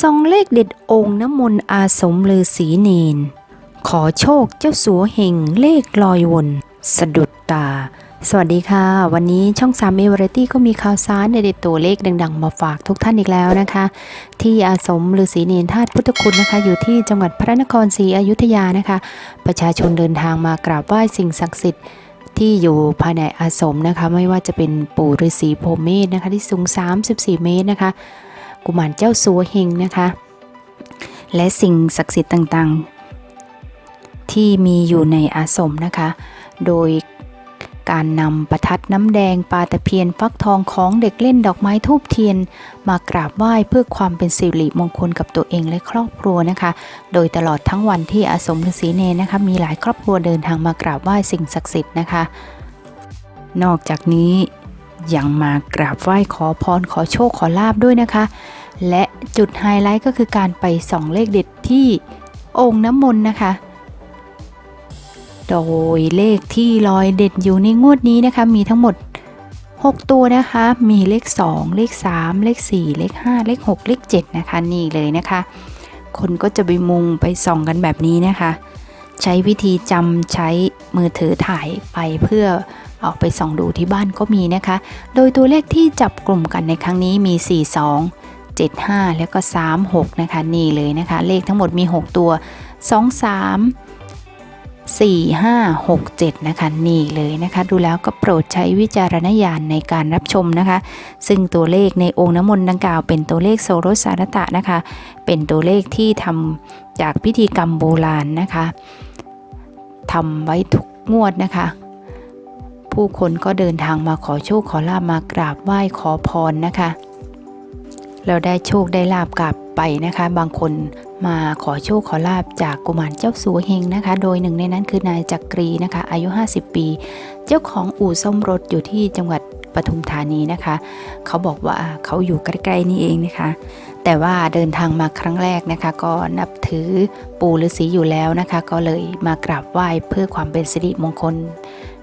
ซองเลขเด็ดองค์น้ำมนต์อาสมฤาษีเนน ขอโชคเจ้าสัวเฮงเลขลอยวน สะดุดตา สวัสดีค่ะ วันนี้ช่อง3 m เอเวอร์ตี้ก็มีข่าวสารเด็ดตัวเลขดัง ๆ มาฝากทุกท่านอีกแล้วนะคะ ที่อาสมฤาษีเนนธาตุพุทธคุณนะคะ อยู่ที่จังหวัดพระนครศรีอยุธยานะคะ ประชาชนเดินทางมากราบไหว้สิ่งศักดิ์สิทธิ์ที่อยู่ภายในอาสมนะคะ ไม่ว่าจะเป็นปู่ฤาษีโพเมธนะคะ ที่สูง 34 เมตรนะคะ กุมารเจ้าสัวเฮงนะคะ และสิ่งศักดิ์สิทธิ์ต่างๆ ที่มีอยู่ในอาสมนะคะ โดยการนำประทัดน้ำแดงปลาตะเพียนฟักทองของเด็กเล่นดอกไม้ทูบเทียน มากราบไหว้เพื่อความเป็นสิริมงคลกับตัวเองและครอบครัวนะคะ โดยตลอดทั้งวันที่อาสมฤาษีเนนะคะ มีหลายครอบครัวเดินทางมากราบไหว้สิ่งศักดิ์สิทธิ์นะคะ นอกจากนี้ ยังมากราบไหว้ขอพรขอโชคขอลาบด้วยนะคะ และจุดไฮไลท์ก็คือการไปส่องเลขเด็ดที่องค์น้ำมนต์นะคะ โดยเลขที่ลอยเด็ดอยู่ในงวดนี้นะคะ มีทั้งหมด 6 ตัวนะคะ มีเลข 2 เลข 3 เลข 4 เลข 5 เลข 6 เลข 7 นะคะ นี่เลยนะคะ คนก็จะไปมุงไปส่องกันแบบนี้นะคะ ใช้วิธีจำใช้มือถือถ่ายไปเพื่อ ออกไปส่องดูที่บ้านก็มีนะคะ โดยตัวเลขที่จับกลุ่มกันในครั้งนี้มี 42 75 แล้วก็ 36 นะคะ นี่เลยนะคะ เลขทั้งหมดมี 6 ตัว 2 3 4 5 6 7 นะคะ นี่เลยนะคะ ดูแล้วก็โปรดใช้วิจารณญาณในการรับชมนะคะ ซึ่งตัวเลขในองค์น้ำมนต์ดังกล่าวเป็นตัวเลขโซโรสารตะนะคะ เป็นตัวเลขที่ทำจากพิธีกรรมโบราณนะคะทำไว้ทุกงวดนะคะ ผู้คนก็เดินทางมาขอโชคขอลาบมากราบไหว้ขอพรนะคะ เราได้โชคได้ลาบกลับไปนะคะ บางคนมาขอโชคขอลาบจากกุมารเจ้าสัวเฮงนะคะ โดยหนึ่งในนั้นคือนายจักรีนะคะ อายุ 50 ปี เจ้าของอู่ซ่อมรถอยู่ที่จังหวัดปทุมธานีนะคะ เขาบอกว่าเขาอยู่ใกล้ๆนี่เองนะคะ แต่ว่าเดินทางมาครั้งแรกนะคะ ก็นับถือปู่ฤาษีอยู่แล้วนะคะ ก็เลยมากราบไหว้เพื่อความเป็นสิริมงคล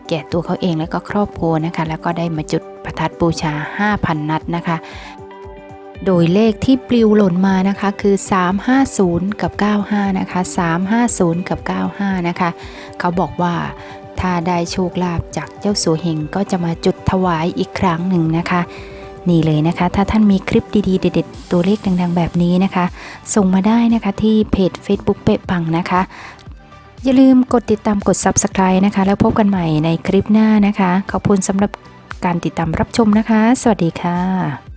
แก่ตัวเขาเองและก็ครอบครัวนะคะ แล้วก็ได้มาจุดประทัดบูชา 5,000 นัดนะคะ โดยเลขที่ปลิวหล่นมานะคะคือ 350 กับ 95 นะคะ 350 กับ 95 นะคะ เขาบอกว่าถ้าได้โชคลาภจากเจ้าสัวเฮงก็จะมาจุดถวายอีกครั้งหนึ่งนะคะ นี่เลยนะคะ ถ้าท่านมีคลิปดีๆ เด็ดๆ ตัวเลขดังๆ แบบนี้นะคะ ส่งมาได้นะคะที่เพจ Facebook เป๊ะปังนะคะ อย่าลืมกดติดตามกด Subscribe นะคะ แล้วพบกันใหม่ในคลิปหน้านะคะ ขอบคุณสำหรับการติดตามรับชมนะคะ สวัสดีค่ะ